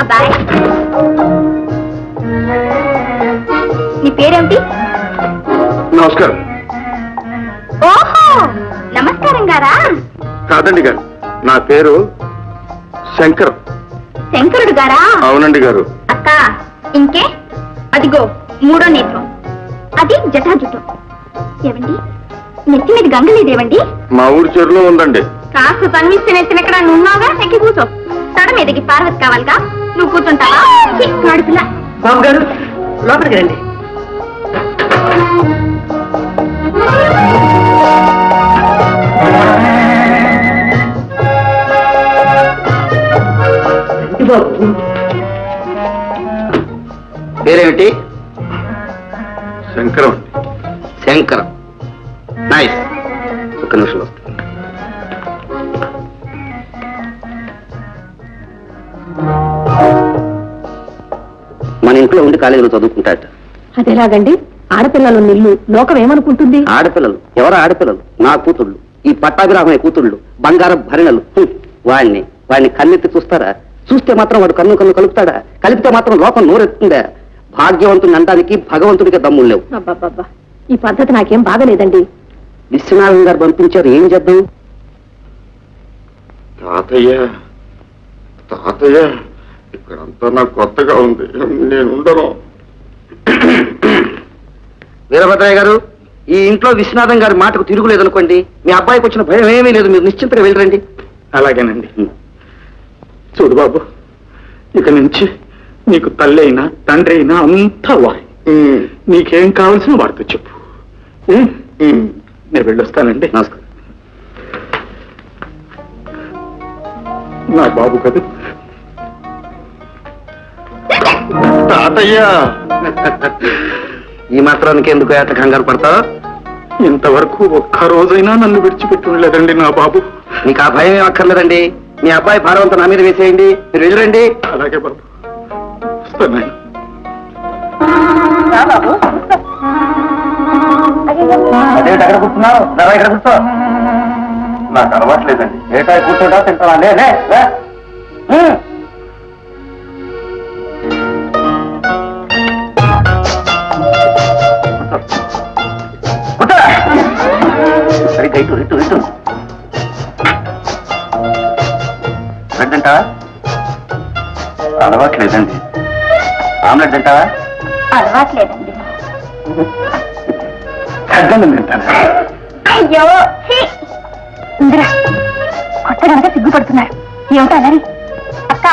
అబ్బాయ్. నీ పేరేమిటి? నమస్కారం. కాదండి గారు. నా పేరు శంకర్. శంకరుడు గారా? అవునండి గారు. అక్క ఇంకే? అదిగో మూడో నేత్రం. అది జటాజుటం. ఏవండి? నెత్తి మీద గంగ లేదేవండి? మా ఊరి చెరులో ఉందండి. కాస్త తన్విస్తే నెత్తిన ఎక్కడ నున్నావుగా ఎక్కి కూర్చో. తడ మీదకి పార్వతి కావాలిగా. నువ్వు కూర్చుంటావా? ఛీ, గాడి పిల్ల. బాబు గారు లోపలికి రండి. బాబు పేరేమిటి? శంకరం. శంకరం. నైస్ ఒక్క నిమిషం మన ఇంట్లో ఉండి కాలేజీలో చదువుకుంటాట అదెలాగండి ఆడపిల్లలు నిల్లు లోకం ఏమనుకుంటుంది? ఆడపిల్లలు. ఎవరు ఆడపిల్లలు? నా కూతుళ్ళు. ఈ పట్టాభిరామయ్య కూతుళ్ళు. బంగారం భరణలు. వాణ్ణి వాడిని కన్నెత్తి చూస్తారా? చూస్తే మాత్రం వాడు కన్ను కన్ను కలుపుతాడా? కలిపితే మాత్రం లోకం నోరెత్తుందా? భాగ్యవంతుని అనడానికి భగవంతుడికి దమ్ములు లేవు. అబ్బబ్బబ్బా. ఈ పద్ధతి నాకేం బాగలేదండి. విశ్వనాథం గారు పంపించారు ఏం చేద్దాం? తాతయ్య తాతయ్య ఇక్కడంతా నాకు కొత్తగా ఉంది. నేను ఉండను. వీరభద్రయ్య గారు ఈ ఇంట్లో విశ్వనాథం గారి మాటకు తిరుగులేదనుకోండి మీ అబ్బాయికి వచ్చిన భయం ఏమీ లేదు. మీరు నిశ్చింతగా వెళ్ళరండి. అలాగేనండి. చూడు బాబు ఇక నుంచి నీకు తల్లి అయినా తండ్రి అయినా అంతా వాయి. నీకేం కావాల్సిన వాడితో చెప్పు. నేను వెళ్ళొస్తానండి. నమస్కారం. నా బాబు కదా? తాతయ్య! ఈ మాత్రానికి ఎందుకు ఏట కంగారు పడతావు? ఇంతవరకు ఒక్క రోజైనా నన్ను విడిచిపెట్టి ఉండలేదండి నా బాబు. మీకు ఆ భయం అక్కర్లేదండి మీ అబ్బాయి భారవంతం నా మీద వేసేయండి. మీరు వెళ్ళరండి. అలాగే బాబు. నాయనా. అదేమిటి అక్కడ కూర్చున్నావు? ధర ఇక్కడ కూర్చో. నాకు అలవాట్లేదండి ఏటా కూర్చోటా తింటావా? లే. సరిగ్గా ఇటు ఇటు ఇటు. ఆమ్లెట్ తింటావా అలవాట్లేదండి తగ్గని తింటాను. అయ్యో! ఇందిరా కొత్త కనుక సిగ్గుపడుతున్నారు. ఏమిటో అన్నది అక్క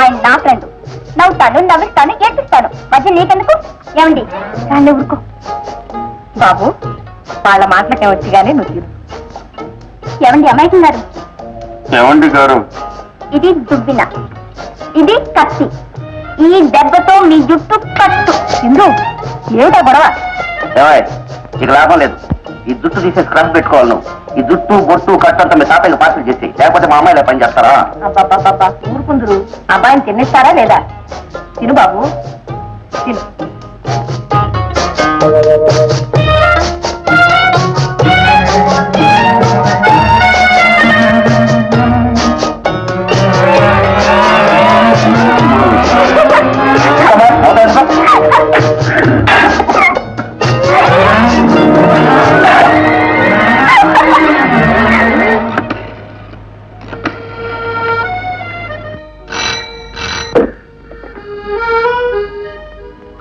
ఆయన నా ఫ్రెండ్ నవ్వుతాను నవ్విస్తాను ఏడ్పిస్తాను. మధ్య నీకెందుకు? ఏమండి? రాళ్ళు ఊరుకో. బాబు వాళ్ళ మాటలకే వచ్చి కానీ నువ్వు ఏమండి అమ్మాయికున్నారు ఏమండి గారు? ఇది దుబ్బిన. ఇది కత్తి. ఈ దెబ్బతో మీ జుట్టు కట్టు ఎందు ఏమిటా గొడవ? ఇక లాభం లేదు. ఈ జుట్టు తీసేసి క్రష్ పెట్టుకోవాలి నువ్వు. ఈ జుట్టు బొట్టు కట్టు అంతా మీ తాతయ్య పార్సల్ చేసి. లేకపోతే మా అమ్మాయిలే పని చేస్తారా? ఊరుకుందరు. అబ్బాయిని తినేస్తారా లేదా? తిను బాబు. తిను.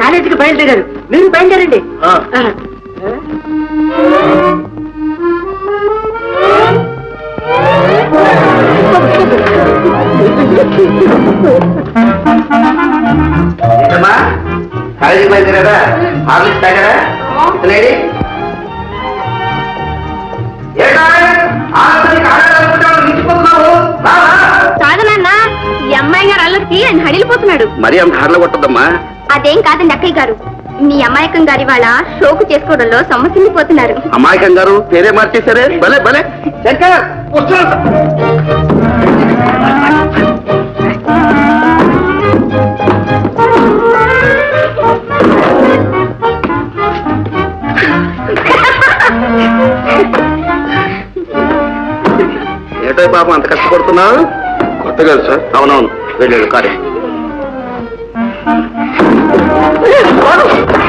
కాలేజీకి బయలుదేరారు. మీరు బయలుదేరండి. కాలేజీకి బయలుదేరారా? హార్లిక్స్ తాగారా? లేడీ. కాదు నాన్న ఈ అమ్మాయి గారు అల్లరికి ఆయన హడిలిపోతున్నాడు. మరీ అంత హార్లో కొట్టద్దమ్మా అదేం కాదండి అక్కయ్య గారు. మీ అమాయకం గారి వాళ్ళ షోకు చేసుకోవడంలో సమస్యపోతున్నారు అమాయకం గారు పేరే మార్చేశారే? భలే భలే. శంకర్! ఏటో పాపం అంత కష్టపడుతున్నావు కొత్త కదా సార్ అవునవును వెళ్ళాడు కారే. Ah!